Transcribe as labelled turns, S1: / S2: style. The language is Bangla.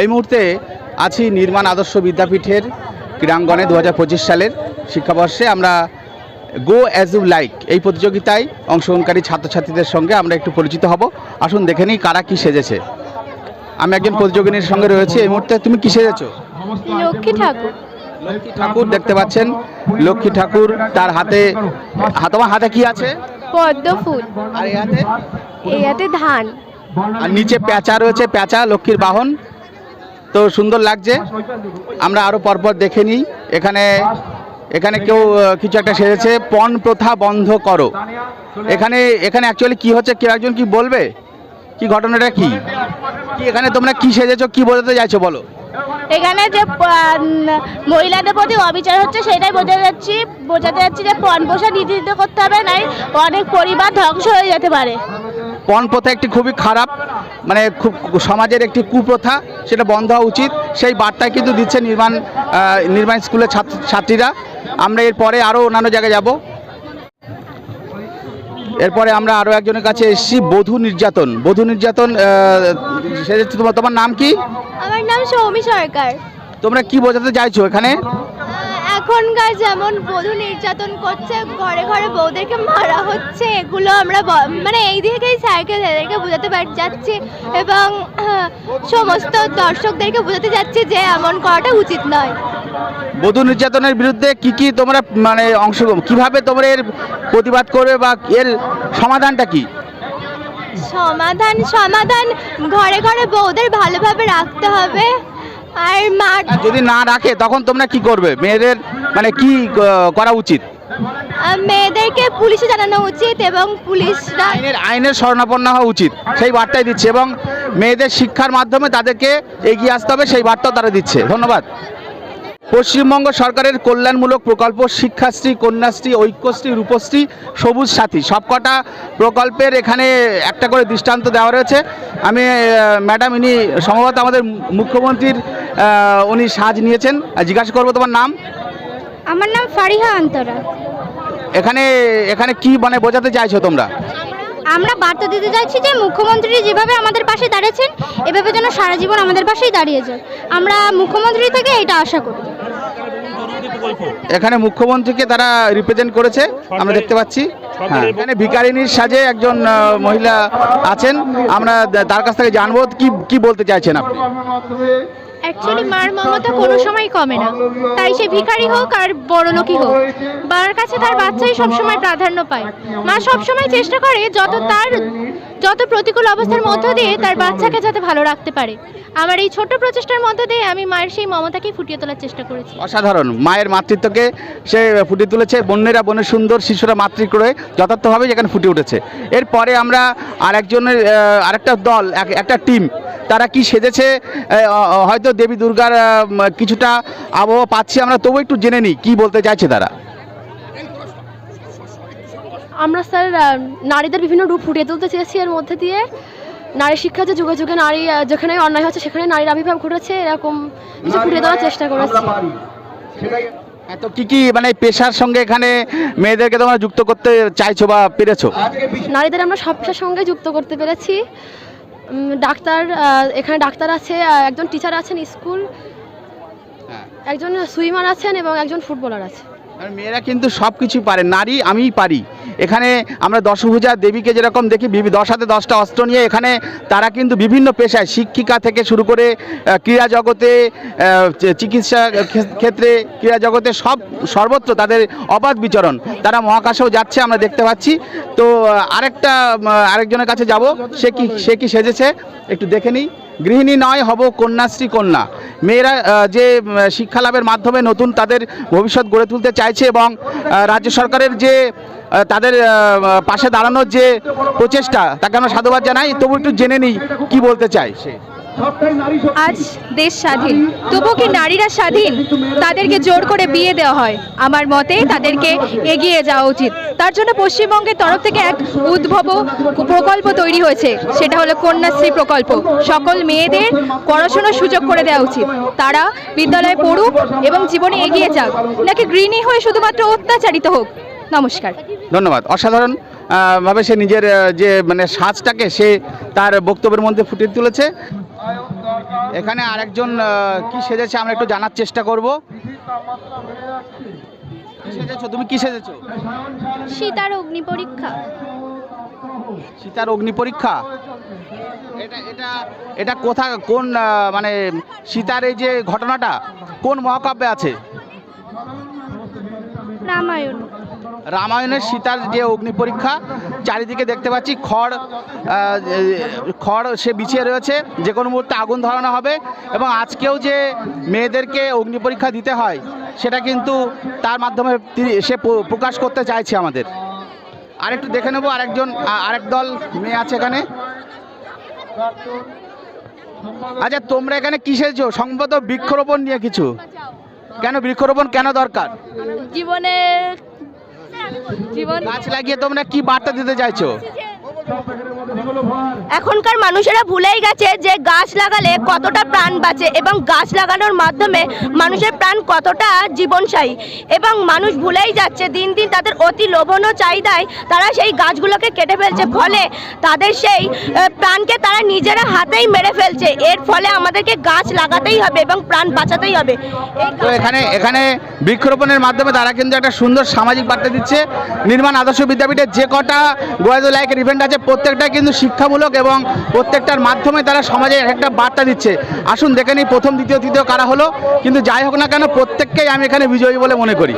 S1: এই মুহূর্তে আছি নির্মাণ আদর্শ বিদ্যাপীঠের ক্রীড়াঙ্গনে দু হাজার পঁচিশ সালের শিক্ষাবর্ষে। আমরা গো অ্যাজ ইউ লাইক এই প্রতিযোগিতায় অংশগ্রহণকারী ছাত্রছাত্রীদের সঙ্গে আমরা একটু পরিচিত হব। আসুন দেখে নিই কারা কী সেজেছে। আমি একজন প্রতিযোগিনীর সঙ্গে রয়েছি। এই মুহূর্তে তুমি কী সেজেছো?
S2: লক্ষ্মী ঠাকুর।
S1: লক্ষ্মী ঠাকুর দেখতে পাচ্ছেন। লক্ষ্মী ঠাকুর তার হাতে তোমার হাতে কি আছে?
S2: পদ্ম ফুল।
S1: আর এই হাতে?
S2: এই হাতে ধান।
S1: আর নিচে প্যাঁচা রয়েছে। প্যাঁচা লক্ষ্মীর বাহন। তো সুন্দর লাগছে। আমরা আরও পরপর দেখে নিই। এখানে এখানে কেউ কিছু একটা সেরেছে পণ প্রথা বন্ধ করো। এখানে এখানে অ্যাকচুয়ালি কি হচ্ছে, কেউ একজন কি বলবে? কি ঘটনাটা কি? কি এখানে তোমরা কি সেজেছো, কি বোঝাতে চাইছো বলো?
S2: এখানে যে মহিলাদের প্রতি অবিচার হচ্ছে, সেটাই বোঝাতে যাচ্ছি বোঝাতে যাচ্ছি যে পণ পোষা নীতি করতে হবে, নাই অনেক পরিবার ধ্বংস হয়ে যেতে পারে।
S1: পণ প্রথা একটি খুবই খারাপ মানে খুব সমাজের একটি কুপ্রথা সেটা বন্ধ হওয়া উচিত। সেই বার্তায় কিন্তু দিচ্ছে নির্মাণ নির্মাণ স্কুলের ছাত্র ছাত্রীরা। আমরা এরপরে আরও অন্যান্য জায়গায় যাব। এরপরে আমরা আরও একজনের কাছে এসেছি বধূ নির্যাতন। বধূ নির্যাতন তোমার তোমার নাম কি?
S2: আমার নাম সৌমি সরকার।
S1: তোমরা কি বোঝাতে চাইছো এখানে?
S2: এখনকার যেমন বধূ নির্যাতন করছে ঘরে ঘরে বউদেরকে মারা হচ্ছে এগুলো আমরা মানে এই দিকেই স্যারকে স্যারদেরকে বোঝাতে পার যাচ্ছি এবং সমস্ত দর্শকদেরকে বোঝাতে যাচ্ছি যে এমন করাটা উচিত নয়।
S1: বধূ নির্যাতনের বিরুদ্ধে কি কি তোমরা মানে অংশগ্রহণ কীভাবে তোমরা এর প্রতিবাদ করবে বা এর সমাধানটা কি?
S2: সমাধান সমাধান ঘরে ঘরে বউদের ভালোভাবে রাখতে হবে। আর
S1: আর যদি না রাখে তখন তোমরা কি করবে? মেয়েদের মানে কি করা উচিত?
S2: মেয়েদেরকে পুলিশে জানানো উচিত এবং পুলিশরা
S1: আইনের আইনের শরণাপন্ন হওয়া উচিত। সেই বার্তাই দিচ্ছে এবং মেয়েদের শিক্ষার মাধ্যমে তাদেরকে এগিয়ে আসতে হবে সেই বার্তাও তারা দিচ্ছে। ধন্যবাদ। পশ্চিমবঙ্গ সরকারের কল্যাণমূলক প্রকল্প শিক্ষাশ্রী কন্যাশ্রী ঐক্যশ্রী রূপশ্রী সবুজ সাথী সবকটা প্রকল্পের এখানে একটা করে দৃষ্টান্ত দেওয়া রয়েছে। আমি ম্যাডাম ইনি সম্ভবত আমাদের মুখ্যমন্ত্রীর উনি সাজ নিয়েছেন। জিজ্ঞাসা করব তোমার নাম?
S2: আমার নাম ফারিহা আন্তরা।
S1: এখানে এখানে কি মানে বোঝাতে চাইছো তোমরা?
S2: আমরা বার্তা দিতে চাইছি যে মুখ্যমন্ত্রী যেভাবে আমাদের পাশে দাঁড়িয়েছেন এভাবে যেন সারা জীবন আমাদের পাশেই দাঁড়িয়ে যায়। আমরা মুখ্যমন্ত্রী থেকে এটা আশা করি।
S1: এখানে মুখ্যমন্ত্রীকে তারা রিপ্রেজেন্ট করেছে আমরা দেখতে পাচ্ছি। হ্যাঁ এখানে ভিকারিনীর সাজে একজন মহিলা আছেন। আমরা তার কাছ থেকে জানব কি কি বলতে চাইছেন আপনি?
S2: অ্যাকচুয়ালি মার মমতা কোনো সময় কমে না। তাই সে ভিখারি হোক আর বড় লোকই হোক। মার কাছে তার বাচ্চাই সবসময় প্রাধান্য পায়। মা সবসময় চেষ্টা করে যত তার যত প্রতিকূল অবস্থার মধ্য দিয়ে তার বাচ্চাকে যাতে ভালো রাখতে পারে। আমার এই ছোট প্রচেষ্টার মধ্য দিয়ে আমি মায়ের সেই মমতাকেই ফুটিয়ে তোলার চেষ্টা করেছি।
S1: অসাধারণ। মায়ের মাতৃত্বকে সে ফুটিয়ে তুলেছে। বন্যেরা বনের সুন্দর শিশুরা মাতৃক্রয়ে যথার্থভাবে যেখানে ফুটে উঠেছে। এরপরে আমরা আরেকজনের আরেকটা দল এক- একটা টিম তারা কি সেজেছে? হয়তো দেবী দুর্গার কিছুটা আবহাওয়া পাচ্ছি আমরা তবু একটু জেনে নিই কি বলতে চাইছে তারা?
S3: আমরা স্যার নারীদের বিভিন্ন রূপ ফুটিয়ে তুলতে চেয়েছি এর মধ্যে দিয়ে। নারী শিক্ষা যে যুগে যুগে নারী যেখানে অন্যায় হচ্ছে সেখানে নারীর আবির্ভাব ঘটেছে এরকম কিছু ফুটিয়ে দেওয়ার চেষ্টা করেছি।
S1: এত কি কি মানে পেশার সঙ্গে এখানে মেয়েদেরকে তোমরা যুক্ত করতে চাইছো বা পেরেছ?
S3: নারীদের আমরা সব পেশার সঙ্গে যুক্ত করতে পেরেছি। ডাক্তার এখানে ডাক্তার আছে একজন টিচার আছেন স্কুল একজন সুইমার আছেন এবং একজন ফুটবলার আছে
S1: মেয়েরা কিন্তু সব কিছুই পারে, নারী আমিই পারি। এখানে আমরা দশভূজা দেবীকে যেরকম দেখি দশ হাতে দশটা অস্ত্র নিয়ে এখানে তারা কিন্তু বিভিন্ন পেশায়, শিক্ষিকা থেকে শুরু করে ক্রীড়া জগতে চিকিৎসা ক্ষেত্রে ক্রীড়া জগতে সব, সর্বত্র তাদের অবাধ বিচরণ। তারা মহাকাশেও যাচ্ছে, আমরা দেখতে পাচ্ছি। তো আরেকটা আরেকজনের কাছে যাব। সে কি সে কি সেজেছে? একটু দেখে নিই। গৃহিণী নয়, হব কন্যাশ্রী কন্যা। মেয়েরা যে শিক্ষালাভের শিক্ষা লাভের মাধ্যমে নতুন তাদের ভবিষ্যৎ গড়ে তুলতে চাইছে এবং রাজ্য সরকারের যে তাদের পাশে দাঁড়ানোর যে প্রচেষ্টা, তাকে আমরা সাধুবাদ জানাই। তবু একটু জেনে নিই, কি বলতে চাই সে?
S4: আজ দেশ স্বাধীন। তবু কি নারীরা স্বাধীন? তাদেরকে জোর করে বিয়ে দেওয়া হয়। আমার মতে তাদেরকে এগিয়ে যাওয়া উচিত। তার জন্য পশ্চিমবঙ্গের তরফ থেকে এক উদ্ভব প্রকল্প তৈরি হয়েছে। সেটা হলো কন্যাশ্রী প্রকল্প। সকল মেয়েদের পড়াশোনার সুযোগ করে দেওয়া উচিত। তারা বিদ্যালয়ে পড়ুক এবং জীবনে এগিয়ে যাক। নাকি গৃহিণী হয়ে শুধুমাত্র অত্যাচারিত হোক? নমস্কার।
S1: ধন্যবাদ। অসাধারণ ভাবে সে নিজের যে মানে সাজটাকে সে তার বক্তব্যের মধ্যে ফুটিয়ে তুলেছে। এখানে আরেকজন কি সেজেছে আমরা একটু জানার চেষ্টা করব। সেজেছো? তুমি কি সেজেছো?
S2: সীতার অগ্নি পরীক্ষা।
S1: সীতার অগ্নি পরীক্ষা? এটা এটা এটা কোথা কোন মানে সীতার এই যে ঘটনাটা কোন মহাকাব্যে আছে?
S2: রামায়ণ।
S1: রামায়ণের সীতার যে অগ্নি পরীক্ষা চারিদিকে দেখতে পাচ্ছি খড় খড় সে বিছিয়ে রয়েছে যে কোনো মুহূর্তে আগুন ধরানো হবে এবং আজকেও যে মেয়েদেরকে অগ্নি পরীক্ষা দিতে হয় সেটা কিন্তু তার মাধ্যমে সে প্রকাশ করতে চাইছে আমাদের। আরেকটু দেখে নেব আরেকজন আরেক দল মেয়ে আছে এখানে। আচ্ছা তোমরা এখানে কিসেছো সম্ভবত বৃক্ষরোপণ নিয়ে কিছু। কেন বৃক্ষরোপণ কেন দরকার?
S3: জীবনে জীবন
S1: গাছ লাগিয়ে তোমরা কি বার্তা দিতে চাইছো?
S5: এখনকার মানুষেরা ভুলেই গেছে যে গাছ লাগালে কতটা প্রাণ বাঁচে এবং গাছ লাগানোর মাধ্যমে মানুষের প্রাণ কতটা জীবনশায়ী এবং মানুষ ভুলেই যাচ্ছে দিন দিন তাদের অতি লোভনীয় চাহিদায় তারা সেই গাছগুলোকে কেটে ফেলছে। ফলে তাদের সেই প্রাণকে তারা নিজেরা হাতেই মেরে ফেলছে। এর ফলে আমাদেরকে গাছ লাগাতেই হবে এবং প্রাণ বাঁচাতেই হবে।
S1: তো এখানে এখানে বৃক্ষরোপণের মাধ্যমে তারা কিন্তু একটা সুন্দর সামাজিক বার্তা দিচ্ছে। নির্মাণ আদর্শ বিদ্যাপীঠের যে কটা গোয়াদু লাইকের ইভেন্ট আছে প্রত্যেকটা কিন্তু শিক্ষামূলক এবং প্রত্যেকটার মাধ্যমে তারা সমাজে একটা বার্তা দিচ্ছে। আসুন, দেখে নিই প্রথম, দ্বিতীয়, তৃতীয় কারা হলো। কিন্তু যাই হোক না কেন, প্রত্যেককেই আমি এখানে বিজয়ী বলে মনে করি।